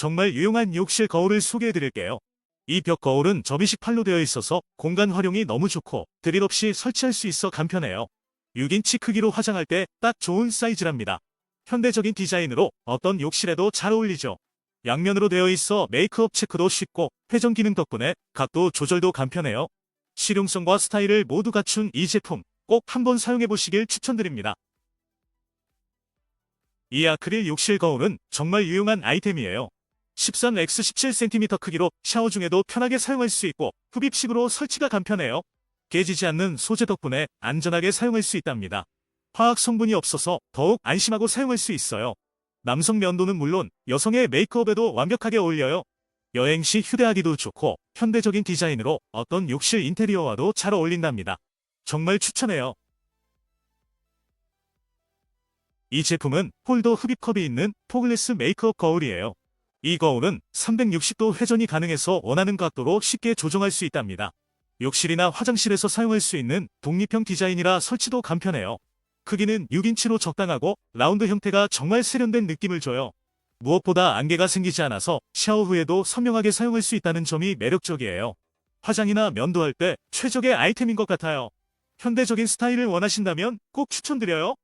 정말 유용한 욕실 거울을 소개해드릴게요. 이 벽 거울은 접이식 팔로 되어 있어서 공간 활용이 너무 좋고 드릴 없이 설치할 수 있어 간편해요. 6인치 크기로 화장할 때 딱 좋은 사이즈랍니다. 현대적인 디자인으로 어떤 욕실에도 잘 어울리죠. 양면으로 되어 있어 메이크업 체크도 쉽고 회전 기능 덕분에 각도 조절도 간편해요. 실용성과 스타일을 모두 갖춘 이 제품 꼭 한번 사용해 보시길 추천드립니다. 이 아크릴 욕실 거울은 정말 유용한 아이템이에요. 13x17cm 크기로 샤워 중에도 편하게 사용할 수 있고 흡입식으로 설치가 간편해요. 깨지지 않는 소재 덕분에 안전하게 사용할 수 있답니다. 화학 성분이 없어서 더욱 안심하고 사용할 수 있어요. 남성 면도는 물론 여성의 메이크업에도 완벽하게 어울려요. 여행 시 휴대하기도 좋고 현대적인 디자인으로 어떤 욕실 인테리어와도 잘 어울린답니다. 정말 추천해요. 이 제품은 폴더 흡입컵이 있는 포글레스 메이크업 거울이에요. 이 거울은 360도 회전이 가능해서 원하는 각도로 쉽게 조정할 수 있답니다. 욕실이나 화장실에서 사용할 수 있는 독립형 디자인이라 설치도 간편해요. 크기는 6인치로 적당하고 라운드 형태가 정말 세련된 느낌을 줘요. 무엇보다 안개가 생기지 않아서 샤워 후에도 선명하게 사용할 수 있다는 점이 매력적이에요. 화장이나 면도할 때 최적의 아이템인 것 같아요. 현대적인 스타일을 원하신다면 꼭 추천드려요.